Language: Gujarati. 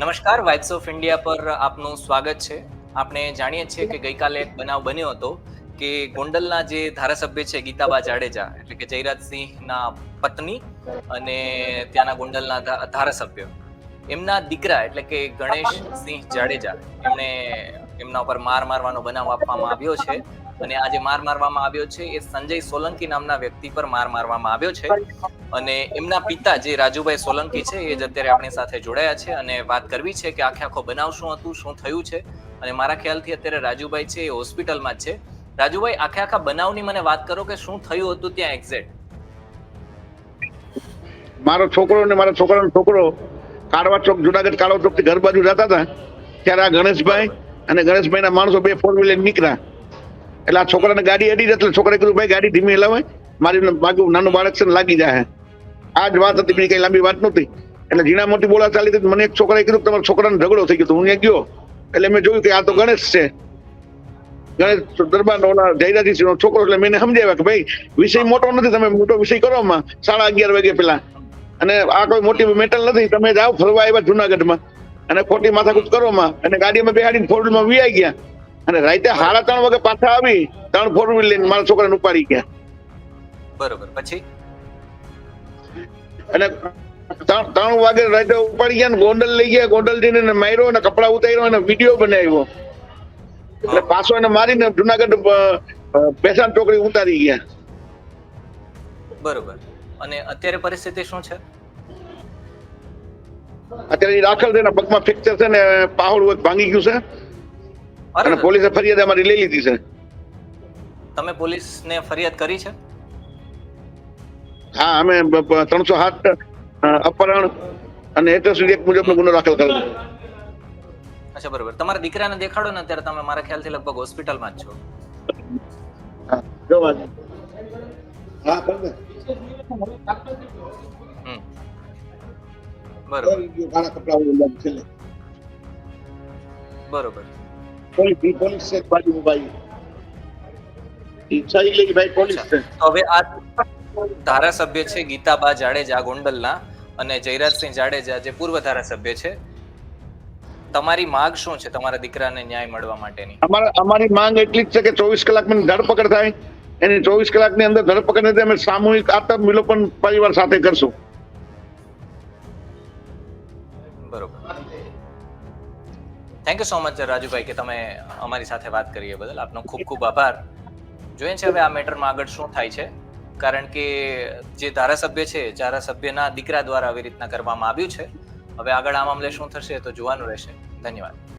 નમસ્કાર વાઇબ્સ ઓફ ઇન્ડિયા પર આપનું સ્વાગત છે. આપણે જાણીએ છીએ કે ગઈકાલે એક બનાવ બન્યો હતો કે ગોંડલના જે ધારાસભ્ય છે ગીતાબા જાડેજા, એટલે કે જયરાજસિંહના પત્ની અને ત્યાંના ગોંડલના ધારાસભ્ય. એમના દીકરા એટલે કે ગણેશ સિંહ જાડેજા, એમણે એમના ઉપર માર મારવાનો બનાવ આપવામાં આવ્યો છે. અને આ જે માર મારવામાં આવ્યો છે, એ સંજય સોલંકી નામના વ્યક્તિ પર માર મારવામાં આવ્યો છે. અને એમના પિતા જે રાજુભાઈ સોલંકી છે, એ જ અત્યારે આપણી સાથે જોડાયા છે અને વાત કરવી છે કે આખે આખો બનાવ શું હતું, શું થયું છે? અને મારા ખ્યાલથી અત્યારે રાજુભાઈ છે એ હોસ્પિટલમાં જ છે. રાજુભાઈ, આખે આખા બનાવની મને વાત કરો કે શું થયું હતું ત્યાં એક્ઝેક્ટ મારો છોકરો ને મારા છોકરાનો છોકરો કાળવા ચોક, જુનાગઢ કાળવા ચોકથી ઘર બાજુ જતા હતા. ત્યારે આ ગણેશભાઈ અને ગણેશભાઈ ના માણસો બે ફોર વ્હીલર નીકળ્યા. એટલે આ છોકરાને ગાડી અડી એટલે છોકરાએ કીધું, ભાઈ, ગાડી ધીમી હલાવે મારી બાજુ નાનું બાળક છે ને લાગી જાય આ જ વાત હતી બીજી કઈ લાંબી વાત નહોતી. એટલે ઝીણા મોટી બોલા ચાલી હતી મને એક છોકરાએ કીધું તમારા છોકરાને ઝઘડો થઈ ગયો. હું ત્યાં ગયો. એટલે મેં જોયું કે આ તો ગણેશ છે. ગણેશ દરબાર ઓલા જયરાજી નો છોકરો, એટલે મેં સમજાવ્યા કે, ભાઈ, વિષય મોટો નથી, તમે મોટો વિષય કરો માં સાડા અગિયાર વાગે પેલા અને આ કોઈ મોટી મેટલ નથી. તમે જાઓ ફરવા આવ્યા જુનાગઢમાં. અને ખોટી માથાકૂટ કરો માં અને ગાડીમાં બેહાડીને ફોર વ્હીલમાં વી ગયા. અને રાતે સાડા ત્રણ વાગે પાછા આવી. ત્રણ ફોર વ્હીલ લઈને મારા છોકરાને ઉપાડી ગયા. બરોબર. પછી? અને ત્રણ વાગે રાતે ઉપાડી ગયા ને ગોંડલ લઈ ગયા. ગોંડલ જઈને માર્યો અને કપડા ઉતાર્યો અને વીડિયો બનાવ્યો. એટલે પાછો એને મારીને જુનાગઢ બેસાણ ચોકડી ઉતારી ગયા. બરોબર. અને અત્યારે પરિસ્થિતિ શું છે? અત્યારે રાખલ છે ને પગમાં ફ્રેક્ચર છે ને પાહોડ ભાંગી ગયું છે. અને પોલીસે ફરિયાદ અમારી લઈ લીધી છે. તમે પોલીસને ફરિયાદ કરી છે? હા અમે ત્રણસો સાત અપહરણ અને એટ્રેસ એક મુજબનો ગુનો દાખલ કર્યો અચ્છા બરોબર. તમારા દીકરાને દેખાડો ને અત્યારે તમે મારા ખ્યાલથી લગભગ હોસ્પિટલમાં જ છો. હા જો વાત. હા બરાબર. બરોબર. પોલીસ છે બાજુમાં ભાઈ. ઈ લઈ ભાઈ પોલીસ છે. હવે આ ધારાસભ્ય છે ગીતાબા જાડેજા ગોંડલના અને જયરાજસિંહ જાડેજા જે પૂર્વ ધારાસભ્ય છે. તમારી માંગ શું છે તમારા દીકરાને ન્યાય મળવા માટેની? અમારી માંગ એટલી જ છે કે ચોવીસ કલાકમાં ધરપકડ થાય. એની ચોવીસ કલાકની અંદર ધરપકડ નથી અમે સામૂહિક આતંક વિલોપન પરિવાર સાથે કરશું. બરોબર. Thank you so much Rajubhai, કે તમે અમારી સાથે વાત કરી એ બદલ. આપનો ખૂબ ખૂબ આભાર. જોઈએ છે હવે આ મેટરમાં આગળ શું થાય છે. કારણ કે જે ધારાસભ્ય છે, ધારાસભ્યના દીકરા દ્વારા આવી રીતના કરવામાં આવ્યું છે. હવે આગળ આ મામલે શું થશે તો જોવાનું રહેશે. ધન્યવાદ.